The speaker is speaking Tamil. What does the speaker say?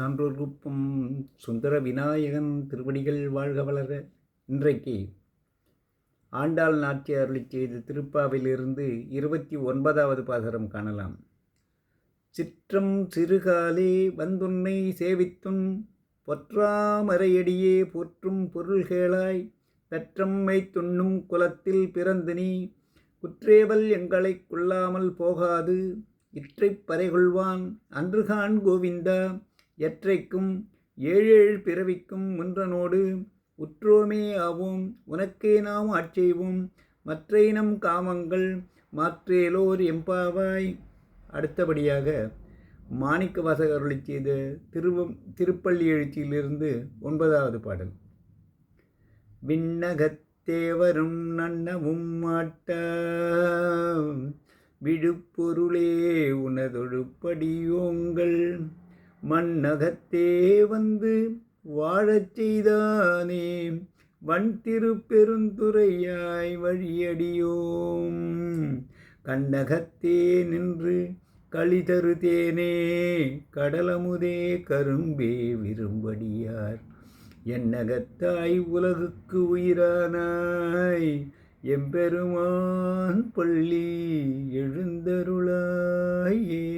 சான்றோர்குப்பம் சுந்தர விநாயகன் திருவடிகள் வாழ்க வளர இன்றைக்கு ஆண்டாள் நாச்சியார் அருளிச் செய்த திருப்பாவிலிருந்து இருபத்தி ஒன்பதாவது பாசரம் காணலாம். சிற்றம் சிறுகாலே வந்துன்னை சேவித்தும் பொற்றாமரையடியே போற்றும் பொருள்கேளாய் பெற்றம்மை துண்ணும் குலத்தில் பிறந்து நீ குற்றேவல் எங்களைக் கொள்ளாமல் போகாது. இற்றைப் பறைகொள்வான் அன்றுகான் கோவிந்தா எற்றைக்கும் ஏழேழு பிறவிக்கும் முன்றனோடு உற்றோமே ஆவோம் உனக்கே நாம் ஆட்செய்வோம் மற்ற இனம் காமங்கள் மாற்றேலோர் எம்பாவாய். அடுத்தபடியாக மாணிக்க வாசகருளை செய்த திருவம் திருப்பள்ளி எழுச்சியிலிருந்து ஒன்பதாவது பாடல். விண்ணகத்தேவரும் நன்னவும் மாட்டா விழுப்பொருளே உனதொழுப்படியோங்கள். மண்ணகத்தே வந்து வாழச் செய்தானே வன் திருப்பெருந்துறையாய் வழியடியோம். கண்ணகத்தே நின்று களிதரு தேனே கடலமுதே கரும்பே விரும்படியார். என்னகத்தாய் உலகுக்கு உயிரானாய் எம்பெருமான் பள்ளி எழுந்தருளாயே.